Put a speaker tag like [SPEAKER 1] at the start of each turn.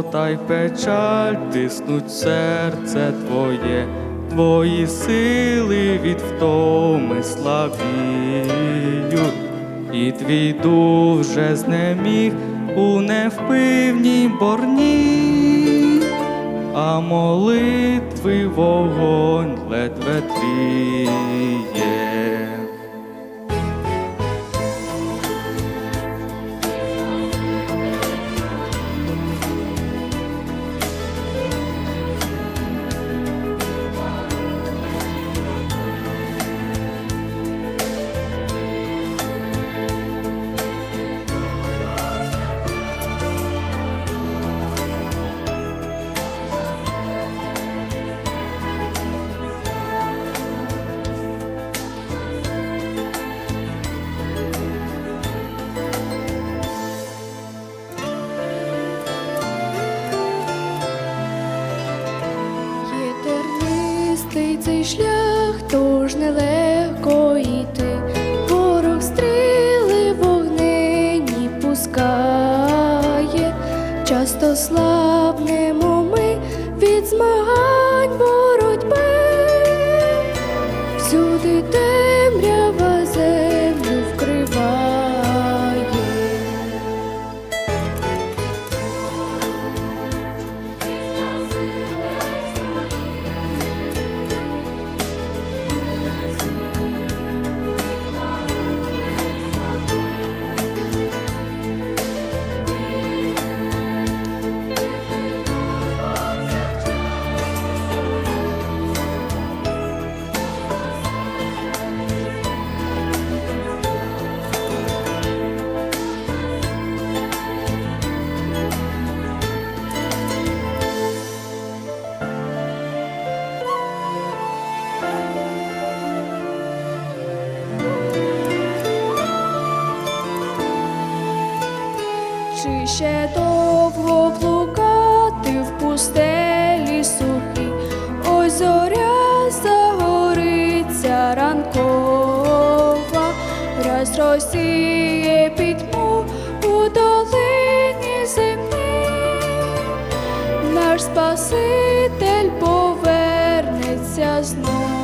[SPEAKER 1] й печаль тиснуть серце твоє, твої сили від втоми слабіють, і твій дух вже знеміг у невпивній борні, а молитви вогонь ледве тліє.
[SPEAKER 2] Тернистий цей шлях, тож нелегко йти. Ворог стріли вогнені пускає, часто слабнемо ми від змагань боротьби. Всюди Чи ще довго блукати в пустелі сухій? Ось зоря загориться ранкова, раз розсіє пітьму у долині землі, наш Спаситель повернеться знов.